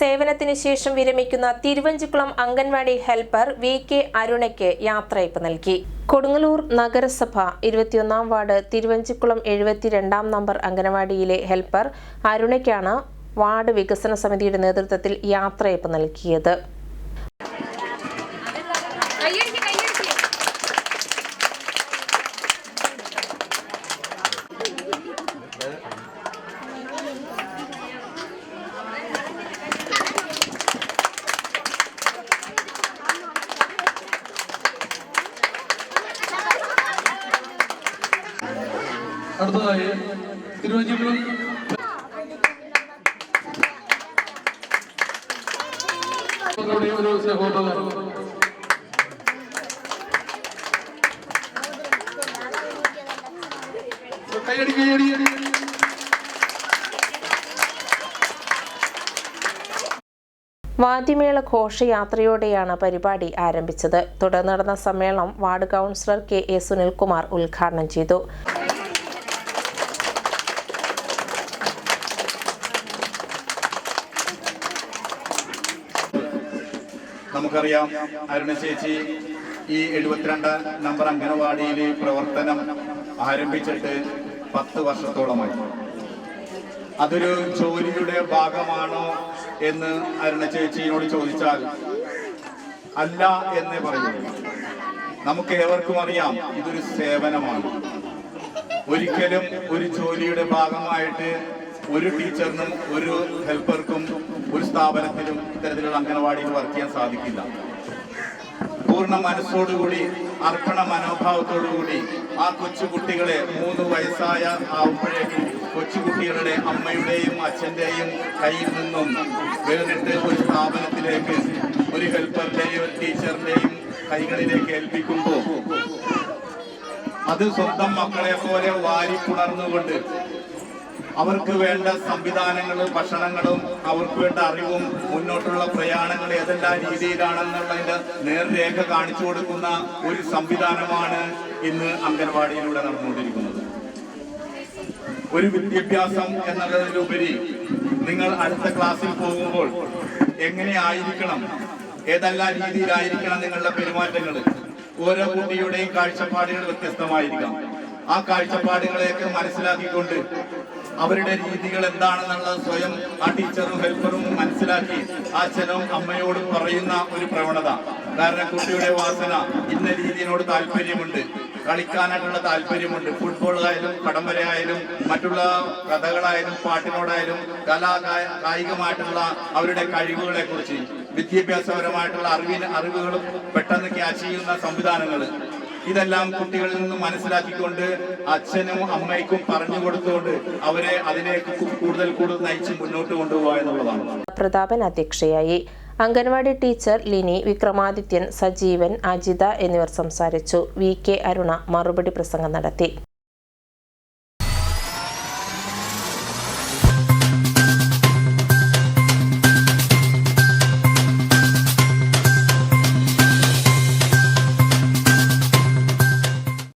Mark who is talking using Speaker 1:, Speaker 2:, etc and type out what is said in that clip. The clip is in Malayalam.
Speaker 1: സേവനത്തിന് ശേഷം വിരമിക്കുന്ന Thiruvanchikulam anganwadi helper V K അരുണയ്ക്ക് യാത്രയപ്പ് നൽകി. കൊടുങ്ങല്ലൂർ നഗരസഭ ഇരുപത്തിയൊന്നാം വാർഡ് തിരുവഞ്ചിക്കുളം എഴുപത്തിരണ്ടാം നമ്പർ അംഗനവാടിയിലെ ഹെൽപ്പർ അരുണയ്ക്കാണ് വാർഡ് വികസന സമിതിയുടെ നേതൃത്വത്തിൽ യാത്രയപ്പ് നൽകിയത്.
Speaker 2: അടുത്തതായി തിരുവനന്തപുരം ഒരു കൈയടി കൈയടി
Speaker 1: വാദ്യമേള ഘോഷയാത്രയോടെയാണ് പരിപാടി ആരംഭിച്ചത്. തുടർന്ന് നടന്ന സമ്മേളനം ward councillor K A Sunilkumar ഉദ്ഘാടനം ചെയ്തു.
Speaker 3: നമുക്കറിയാം അരുണ ചേച്ചി ഈ എഴുപത്തിരണ്ട് നമ്പർ അംഗനവാടിയിൽ പ്രവർത്തനം ആരംഭിച്ചിട്ട് പത്ത് വർഷത്തോളമായി. അതൊരു ജോലിയുടെ ഭാഗമാണോ എന്ന് അരുണ ചേച്ചിയോട് ചോദിച്ചാൽ അല്ല എന്ന് പറയുന്നു നമുക്ക് ഏവർക്കും അറിയാം ഇതൊരു സേവനമാണ്. ഒരിക്കലും ഒരു ജോലിയുടെ ഭാഗമായിട്ട് ഒരു ടീച്ചറിനും ഒരു ഹെൽപ്പർക്കും ഒരു സ്ഥാപനത്തിലും ഇത്തരത്തിലുള്ള അംഗനവാടിയിൽ വർക്ക് ചെയ്യാൻ സാധിക്കില്ല. പൂർണ മനസ്സോടുകൂടി അർപ്പണ മനോഭാവത്തോടുകൂടി ആ കൊച്ചുകുട്ടികളെ മൂന്ന് വയസ്സായ ആവുമ്പോഴേക്കും കൊച്ചുകുട്ടികളുടെ അമ്മയുടെയും അച്ഛന്റെയും കയ്യിൽ നിന്നും വേറിട്ട് ഒരു സ്ഥാപനത്തിലേക്ക് ഒരു ഹെൽപ്പറിന്റെയും ഒരു ടീച്ചറിന്റെയും കൈകളിലേക്ക് ഏൽപ്പിക്കുമ്പോൾ അത് സ്വന്തം മക്കളെ പോലെ വാരിപ്പുണർന്നുകൊണ്ട് അവർക്ക് വേണ്ട സംവിധാനങ്ങളും ഭക്ഷണങ്ങളും അവർക്ക് വേണ്ട അറിവും മുന്നോട്ടുള്ള പ്രയാണങ്ങൾ ഏതെല്ലാം രീതിയിലാണെന്നുള്ളതിന്റെ നേർരേഖ കാണിച്ചു കൊടുക്കുന്ന ഒരു സംവിധാനമാണ് ഇന്ന് അംഗൻവാടിയിലൂടെ നടന്നുകൊണ്ടിരിക്കുന്നത്. ഒരു വിദ്യാഭ്യാസം എന്നുള്ളതിലുപരി നിങ്ങൾ അടുത്ത ക്ലാസ്സിൽ പോകുമ്പോൾ എങ്ങനെയായിരിക്കണം ഏതെല്ലാം രീതിയിലായിരിക്കണം നിങ്ങളുടെ പെരുമാറ്റങ്ങൾ ഓരോ കുട്ടിയുടെയും കാഴ്ചപ്പാടുകൾ വ്യത്യസ്തമായിരിക്കാം. ആ കാഴ്ചപ്പാടുകളെയൊക്കെ മനസ്സിലാക്കിക്കൊണ്ട് അവരുടെ രീതികൾ എന്താണെന്നുള്ളത് സ്വയം ആ ടീച്ചറും ഹെൽപ്പറും മനസ്സിലാക്കി അച്ഛനും അമ്മയോടും പറയുന്ന ഒരു പ്രവണത. കാരണം കുട്ടിയുടെ വാസന ഇന്ന രീതിയിനോട് താല്പര്യമുണ്ട്. കളിക്കാനായിട്ടുള്ള താല്പര്യമുണ്ട്. ഫുട്ബോളായാലും കടമ്പരയായാലും മറ്റുള്ള കഥകളായാലും പാട്ടിനോടായാലും കലാ കായികമായിട്ടുള്ള അവരുടെ കഴിവുകളെ കുറിച്ച് വിദ്യാഭ്യാസപരമായിട്ടുള്ള അറിവിന് അറിവുകളും പെട്ടെന്ന് ക്യാച്ച് ചെയ്യുന്ന സംവിധാനങ്ങൾ. ഇതെല്ലാം കുട്ടികളിൽ നിന്ന് മനസ്സിലാക്കിക്കൊണ്ട് അച്ഛനും അമ്മയ്ക്കും പറഞ്ഞു കൊടുത്തുകൊണ്ട് അവരെ അതിലേക്ക് കൂടുതൽ കൂടുതൽ നയിച്ച് മുന്നോട്ട് കൊണ്ടുപോകുക എന്നുള്ളതാണ്.
Speaker 1: പ്രതാപൻ അധ്യക്ഷയായി. അംഗൻവാടി ടീച്ചർ ലിനി വിക്രമാദിത്യൻ സജീവൻ അജിത എന്നിവർ സംസാരിച്ചു. വി കെ അരുണ മറുപടി പ്രസംഗം നടത്തി.